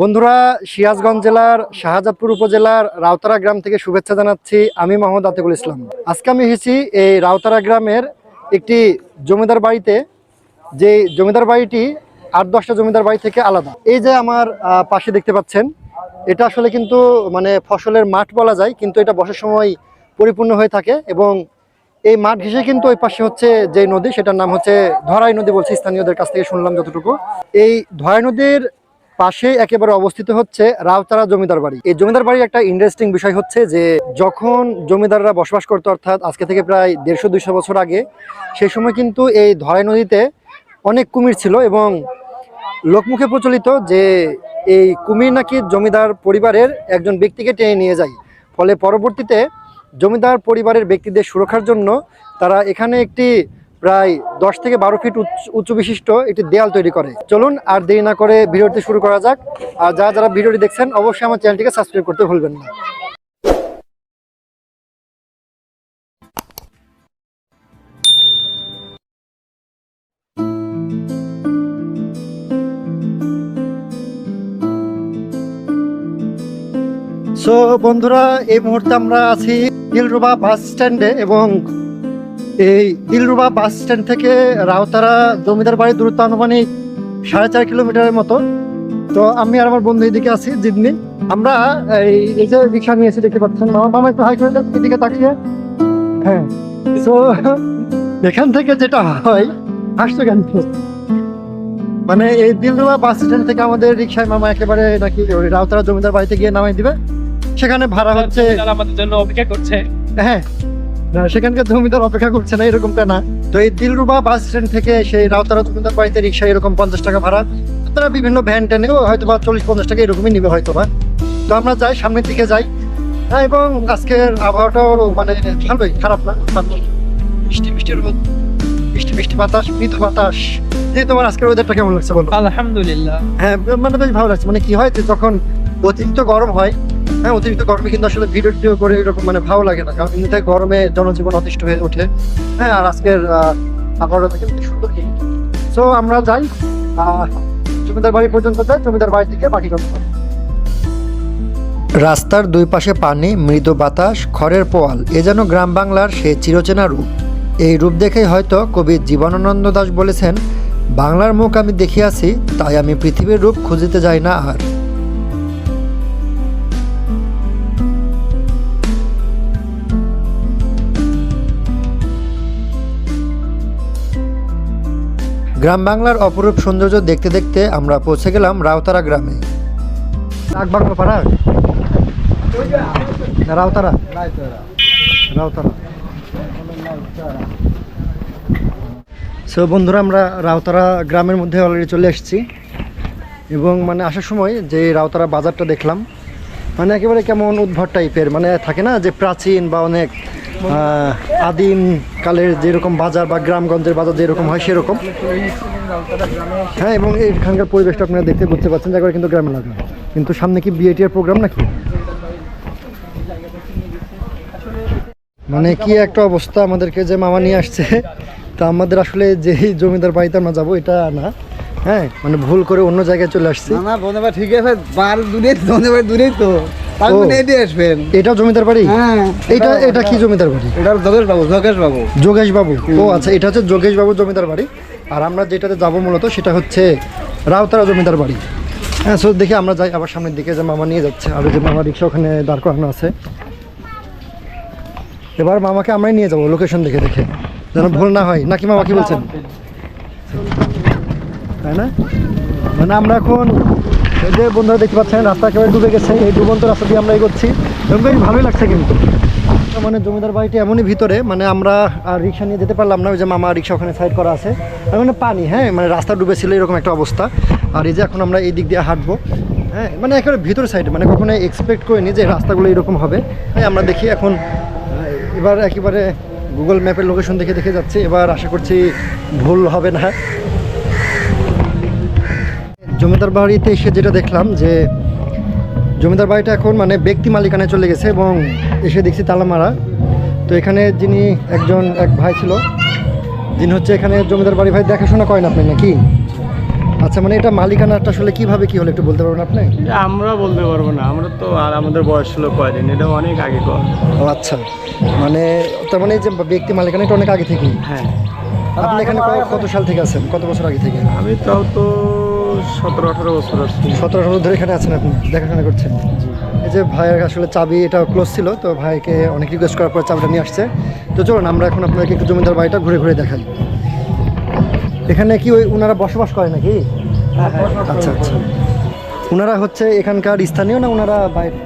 বন্ধুরা, সিরাজগঞ্জ জেলার শাহজাদপুর উপজেলার রাউতারা গ্রাম থেকে শুভেচ্ছা জানাচ্ছি আমি মোহাম্মদ আতিকুল ইসলাম। আজকে আমি এসেছি এই রাউতারা গ্রামের একটি জমিদার বাড়িতে। যে জমিদার বাড়িটি আট দশটা জমিদার বাড়ি থেকে আলাদা। এই যে আমার পাশে দেখতে পাচ্ছেন, এটা আসলে কিন্তু মানে ফসলের মাঠ বলা যায়, কিন্তু এটা বর্ষার সময় পরিপূর্ণ হয়ে থাকে এবং এই মাঠ ঘেঁষে কিন্তু ওই পাশে হচ্ছে যে নদী, সেটার নাম হচ্ছে ধরাই নদী বলছে, স্থানীয়দের কাছ থেকে শুনলাম যতটুকু। এই ধরাই নদীর পাশে একেবারে অবস্থিত হচ্ছে রাউতারা জমিদার বাড়ি। এই জমিদার বাড়ির একটা ইন্টারেস্টিং বিষয় হচ্ছে যে, যখন জমিদাররা বসবাস করতো, অর্থাৎ আজকে থেকে প্রায় দেড়শো দুইশো বছর আগে সেই সময় কিন্তু এই ধরাই নদীতে অনেক কুমির ছিল এবং লোকমুখে প্রচলিত যে এই কুমির নাকি জমিদার পরিবারের একজন ব্যক্তিকে টেনে নিয়ে যায়। ফলে পরবর্তীতে জমিদার পরিবারের ব্যক্তিদের সুরক্ষার জন্য তারা এখানে একটি প্রায় দশ থেকে বারো ফিট উচ্চ- উঁচু বিশিষ্ট একটি দেয়াল তৈরি করে। চলুন আর দেরি না করে ভিডিওটি শুরু করা যাক। আর যারা যারা ভিডিওটি দেখছেন, অবশ্যই আমার চ্যানেলটিকে সাবস্ক্রাইব করতে ভুলবেন না। সো বন্ধুরা, এই মুহূর্তে আমরা আছি দিলরুবা বাস স্ট্যান্ডে এবং এই দিলরুবা বাস স্ট্যান্ড থেকে রাউতারা জমিদার বাড়ির দূরত্ব আনুমানিক সাড়ে চার কিলোমিটারের মতো। তো আমি আর আমার বন্ধু এদিকে আছি জিদনি। আমরা এই যে রিক্সা নিয়েছি দেখতে পাচ্ছেন মামা মামা একটু হাই করে এদিকে তাকিয়ে। হ্যাঁ তো এখান থেকে যেটা হয় হাসছো কেন? মানে এই দিলরুবা বাস স্ট্যান্ড থেকে আমাদের রিক্সায় মামা একেবারে নাকি রাউতারা জমিদার বাড়িতে গিয়ে নামাই দিবে। সেখানে ভাড়া হচ্ছে আমাদের জন্য অপেক্ষা করছে। হ্যাঁ সেখানকার জমিদার অপেক্ষা করছে না এরকমটা না। তো এই দিলরুবা বাস স্ট্যান্ড থেকে সেই রাউতারা জমিদার বাড়িতে রিক্সা এরকম পঞ্চাশ টাকা ভাড়া তারা বিভিন্ন ভ্যান ট্যানেও হয়তো বা চল্লিশ পঞ্চাশ টাকা এরকমই নিবে হয়তো বা। তো আমরা যাই সামনের দিকে যাই। হ্যাঁ, এবং আজকের আবহাওয়াটাও মানে ভালোই খারাপ না। বৃষ্টি বৃষ্টি রোদ বৃষ্টি বৃষ্টি বাতাস মৃদু বাতাস। যে তোমার আজকের ওয়েদারটা কেমন লাগছে বলো? আলহামদুলিল্লাহ। হ্যাঁ মানে বেশ ভালো লাগছে। মানে কি হয় যে যখন অতিরিক্ত গরম হয়। হ্যাঁ অতিরিক্ত গরমে কিন্তু আসলে ভিডিও টিডিও করে এরকম মানে ভালো লাগে না। কারণ এমনিতে গরমে জনজীবন অতিষ্ঠ হয়ে ওঠে। হ্যাঁ আর আজকের আবহাওয়াটা কিন্তু সুন্দর সো আমরা যাই জমিদার বাড়ি পর্যন্ত যাই, জমিদার বাড়ি থেকে বাকি কথা রাস্তার দুই পাশে পানি, মৃদু বাতাস, খড়ের পোয়াল, এ যেন গ্রাম বাংলার সে চিরচেনা রূপ। এই রূপ দেখেই হয়তো কবি জীবনানন্দ দাস বলেছেন, বাংলার মুখ আমি দেখিয়াছি, তাই আমি পৃথিবীর রূপ খুঁজিতে যাই না আর। গ্রাম বাংলার অপরূপ সৌন্দর্য দেখতে দেখতে আমরা পৌঁছে গেলাম রাউতারা গ্রামে। ডাক সো বন্ধুরা, আমরা রাউতারা গ্রামের মধ্যে অলরেডি চলে এসেছি। এবং মানে আসার সময় যে রাউতারা বাজারটা দেখলাম মানে একেবারে কেমন উদ্ভট টাইপের মানে থাকে না যে প্রাচীন বা অনেক আদিম কালের যেরকম বাজার বা গ্রামগঞ্জের বাজার যেরকম হয় সেরকম। হ্যাঁ এবং এখানকার পরিবেশটা আপনারা দেখতে বুঝতে পারছেন যে কিন্তু গ্রামে লাগল কিন্তু সামনে কি বিএটির প্রোগ্রাম নাকি? মানে কি একটা অবস্থা আমাদেরকে যে মামা নিয়ে আসছে। তা আমাদের আসলে যে জমিদার বাড়িতে আমরা যাব, এটা না। হ্যাঁ মানে ভুল করে অন্য জায়গায় চলে আসছি। না না ঠিক আছে, বার দূরে বন্ধুবা দূরেই তো। এটি এটা জমিদার বাড়ি? হ্যাঁ এটা এটা কি জমিদার বাড়ি? এটা যোগেশ বাবু যোগেশ বাবু। যোগেশ বাবু। ও আচ্ছা এটা হচ্ছে যোগেশ বাবু জমিদার বাড়ি। আর আমরা যেটাতে যাব মূলত সেটা হচ্ছে রাউতারা জমিদার বাড়ি। হ্যাঁ সো দেখি আমরা যাই আবার সামনের দিকে যে মামা নিয়ে যাচ্ছে। আর যে মামা রিক্সা ওখানে দাঁড় করানো আছে। এবার মামাকে আমরাই নিয়ে যাব লোকেশন দেখে দেখে। যেন ভুল না হয়। নাকি মামা কি বলছেন? তাই না? মানে আমরা এখন এই যে বন্ধুরা দেখতে পাচ্ছেন, রাস্তা একেবারে ডুবে গেছে। এই ডুবন্ত রাস্তা দিয়ে আমরা এগোচ্ছি। এবং বেশ ভালোই লাগছে কিন্তু। মানে জমিদার বাড়িটি এমনই ভিতরে মানে আমরা আর রিক্সা নিয়ে যেতে পারলাম না, ওই যে মামা রিক্সা ওখানে সাইড করা আছে। আর মানে পানি হ্যাঁ? মানে রাস্তা ডুবেছিল, এরকম একটা অবস্থা। আর এই যে এখন আমরা এই দিক দিয়ে হাঁটবো হ্যাঁ? মানে একেবারে ভিতর সাইডে মানে কখনো এক্সপেক্ট করিনি যে রাস্তাগুলো এরকম হবে। হ্যাঁ আমরা দেখি এখন এবার একেবারে গুগল ম্যাপের লোকেশন দেখে দেখে যাচ্ছি। এবার আশা করছি ভুল হবে না। জমিদার বাড়িতে এসে যেটা দেখলাম যে জমিদার বাড়িটা এখন মানে ব্যক্তি মালিকানায় চলে গেছে এবং এসে দেখছি তালা মারা তো এখানে যিনি একজন এক ভাই ছিল যিনি হচ্ছে এখানে জমিদার বাড়ি ভাই। দেখাশোনা করেন আপনি নাকি? আচ্ছা মানে এটা মালিকানাটা আসলে কীভাবে কি হলো একটু বলতে পারবেন আপনি? আমরা বলতে পারব না। আমরা তো আর আমাদের বয়স ছিল কয়দিন? এটা অনেক আগে কর। ও আচ্ছা মানে তার মানে যে ব্যক্তি মালিকানা এটা অনেক আগে থেকেই। হ্যাঁ। আপনি এখানে কত সাল থেকে আছেন? কত বছর আগে থেকে? আমি তাও তো সতেরো আঠারো বছর সতেরো আঠারো ধরে এখানে আছেন আপনি দেখাশোনা করছেন। এই যে ভাইয়ের আসলে চাবি এটা ক্লোজ ছিল তো ভাইকে অনেক রিকোয়েস্ট করার পর চাবিটা নিয়ে আসছে। তো চলুন আমরা এখন আপনাকে একটু জমিদার বাড়িটা ঘুরে ঘুরে দেখাই। এখানে কি ওই ওনারা বসবাস করে নাকি? আচ্ছা আচ্ছা। ওনারা হচ্ছে এখানকার স্থানীয় না ওনারা বাইরে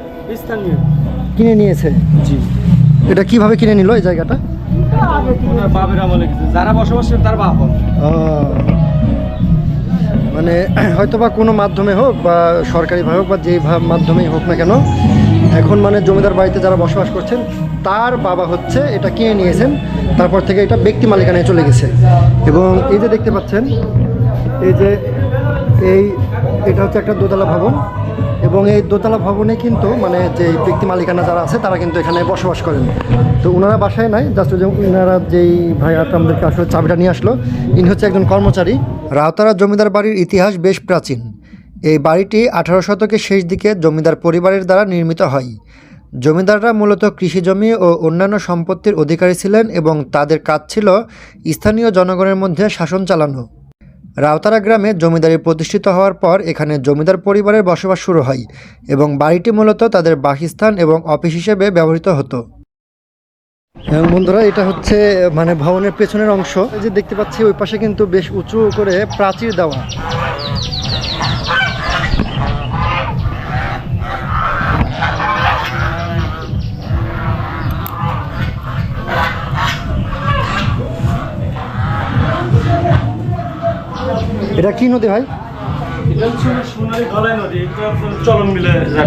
স্থানীয়। কিনে নিয়েছে? জি। এটা কীভাবে কিনে নিল এই জায়গাটা? যারা বসবাস তার ও, মানে হয়তো বা কোনো মাধ্যমে হোক বা সরকারিভাবে হোক বা যেই মাধ্যমেই হোক না কেন, এখন মানে জমিদার বাড়িতে যারা বসবাস করছেন, তার বাবা হচ্ছে এটা কিনে নিয়েছেন, তারপর থেকে এটা ব্যক্তি মালিকানায় চলে গেছে। এবং এই যে দেখতে পাচ্ছেন, এই যে এই, এটা হচ্ছে একটা দোতলা ভবন। এবং এই দোতলা ভবনে কিন্তু মানে যে ব্যক্তি মালিকানা যারা আছে, তারা কিন্তু এখানে বসবাস করেন। তো ওনারা বাসায় নাই, জাস্ট যে ওনারা যেই ভাইয়াটা আমাদেরকে আসলে চাবিটা নিয়ে আসলো, ইনি হচ্ছে একজন কর্মচারী। রাউতারা জমিদার বাড়ির ইতিহাস বেশ প্রাচীন। এই বাড়িটি আঠারো শতকের শেষ দিকে জমিদার পরিবারের দ্বারা নির্মিত হয়। জমিদাররা মূলত কৃষি জমি ও অন্যান্য সম্পত্তির অধিকারী ছিলেন এবং তাদের কাজ ছিল স্থানীয় জনগণের মধ্যে শাসন চালানো। রাউতারা গ্রামে জমিদারি প্রতিষ্ঠিত হওয়ার পর এখানে জমিদার পরিবারের বসবাস শুরু হয় এবং বাড়িটি মূলত তাদের বাসস্থান এবং অফিস হিসেবে ব্যবহৃত হতো। বন্ধুরা এটা হচ্ছে মানে ভবনের পেছনের অংশ। যে দেখতে পাচ্ছি ওই পাশে কিন্তু বেশ উঁচু করে প্রাচীর দেওয়া। এটা কি নদী ভাই? এটা হচ্ছে সোনালী ধলাই নদী এটা চলন মিলে যা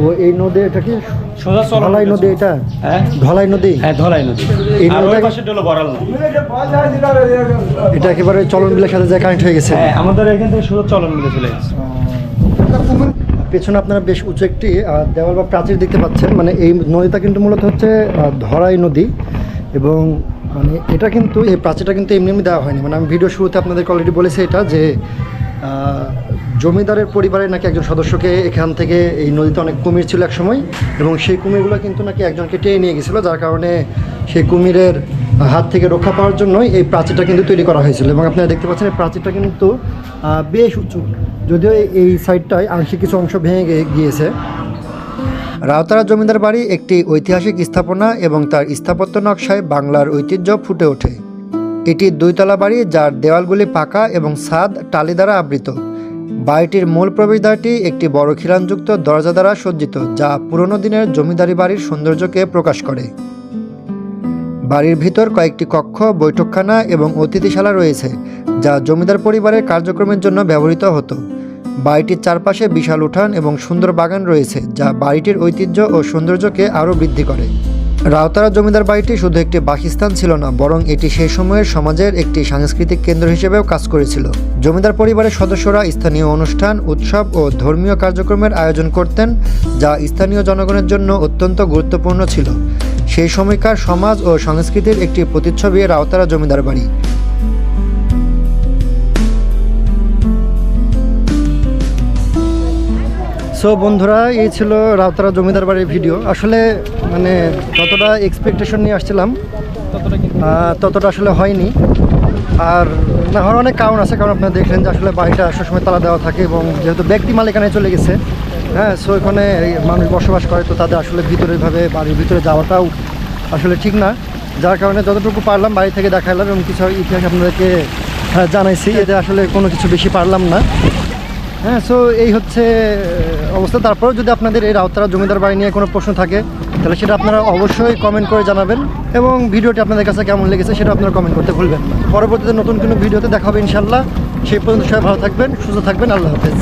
ও এই নদী এটা কি সোজা চলন ধলাই নদী এটা? হ্যাঁ? ধলাই নদী? হ্যাঁ ধলাই নদী। আর ওই পাশে হলো বড়াল নদী। এটা একেবারে চলন বিলের সাথে যা কানেক্ট হয়ে গেছে। হ্যাঁ আমাদের এখান থেকে সোজা চলন মিলে চলে গেছে। পেছনে আপনারা বেশ উঁচু একটি দেওয়াল বা প্রাচীর দেখতে পাচ্ছেন। মানে এই নদীটা কিন্তু মূলত হচ্ছে ধরাই নদী। এবং মানে এটা কিন্তু এই প্রাচীরটা কিন্তু এমনি এমনি দেওয়া হয়নি। মানে আমি ভিডিও শুরুতে আপনাদেরকে অলরেডি বলেছি এটা যে জমিদারের পরিবারের নাকি একজন সদস্যকে এখান থেকে এই নদীতে অনেক কুমির ছিল এক সময় এবং সেই কুমিরগুলো কিন্তু নাকি একজনকে টেনে নিয়ে গেছিল, যার কারণে সেই কুমিরের হাত থেকে রক্ষা পাওয়ার জন্যই এই প্রাচীরটা কিন্তু তৈরি করা হয়েছিল। এবং আপনারা দেখতে পাচ্ছেন, এই প্রাচীরটা কিন্তু বেশ উঁচু। যদিও এই- সাইডটায় আংশিক কিছু অংশ ভেঙে গিয়েছে। রাউতারা জমিদার বাড়ি একটি ঐতিহাসিক স্থাপনা এবং তার স্থাপত্য নকশায় বাংলার ঐতিহ্য ফুটে ওঠে। এটি দুইতলা বাড়ি যার দেওয়ালগুলি পাকা এবং ছাদ টালি দ্বারা আবৃত। বাড়িটির মূল প্রবেশদ্বারটি একটি বড় খিলানযুক্ত দরজা দ্বারা সজ্জিত, যা পুরনো দিনের জমিদারি বাড়ির সৌন্দর্যকে প্রকাশ করে। বাড়ির ভিতর কয়েকটি কক্ষ, বৈঠকখানা এবং অতিথিশালা রয়েছে, যা জমিদার পরিবারের কার্যক্রমের জন্য ব্যবহৃত হতো। বাড়িটির চারপাশে বিশাল উঠান এবং সুন্দর বাগান রয়েছে, যা বাড়িটির ঐতিহ্য ও সৌন্দর্যকে আরও বৃদ্ধি করে। রাউতারা জমিদার বাড়িটি শুধু একটি বাসস্থান ছিল না, বরং এটি সেই সময়ের সমাজের একটি সাংস্কৃতিক কেন্দ্র হিসেবেও কাজ করেছিল। জমিদার পরিবারের সদস্যরা স্থানীয় অনুষ্ঠান, উৎসব ও ধর্মীয় কার্যক্রমের আয়োজন করতেন, যা স্থানীয় জনগণের জন্য অত্যন্ত গুরুত্বপূর্ণ ছিল। সেই সময়কার সমাজ ও সংস্কৃতির একটি প্রতিচ্ছবি রাউতারা জমিদার বাড়ি। সো বন্ধুরা এই ছিল রাউতারা জমিদার বাড়ির ভিডিও। আসলে মানে যতটা এক্সপেকটেশন নিয়ে আসছিলাম ততটা আসলে হয়নি। আর না হওয়ার অনেক কারণ আছে কারণ আপনারা দেখলেন যে আসলে বাড়িটা সবসময় তালা দেওয়া থাকে এবং যেহেতু ব্যক্তি মালিকানায় চলে গেছে হ্যাঁ সো এখানে মানুষ বসবাস করে তো তাদের আসলে ভিতরেভাবে বাড়ির ভিতরে যাওয়াটাও আসলে ঠিক না। যার কারণে যতটুকু পারলাম বাড়ি থেকে দেখালাম এবং কিছু ইতিহাস আপনাদেরকে হ্যাঁ, জানাইছি এতে আসলে কোনো কিছু বেশি পারলাম না। হ্যাঁ সো এই হচ্ছে অবস্থা। তারপরেও যদি আপনাদের এই রাউতারা জমিদার বাড়ি নিয়ে কোনো প্রশ্ন থাকে, তাহলে সেটা আপনারা অবশ্যই কমেন্ট করে জানাবেন এবং ভিডিওটি আপনাদের কাছে কেমন লেগেছে সেটা আপনারা কমেন্ট করতে ভুলবেন পরবর্তীতে নতুন কোনো ভিডিওতে দেখা হবে ইনশাল্লাহ সেই পর্যন্ত সবাই ভালো থাকবেন, সুস্থ থাকবেন, আল্লাহ হাফেজ।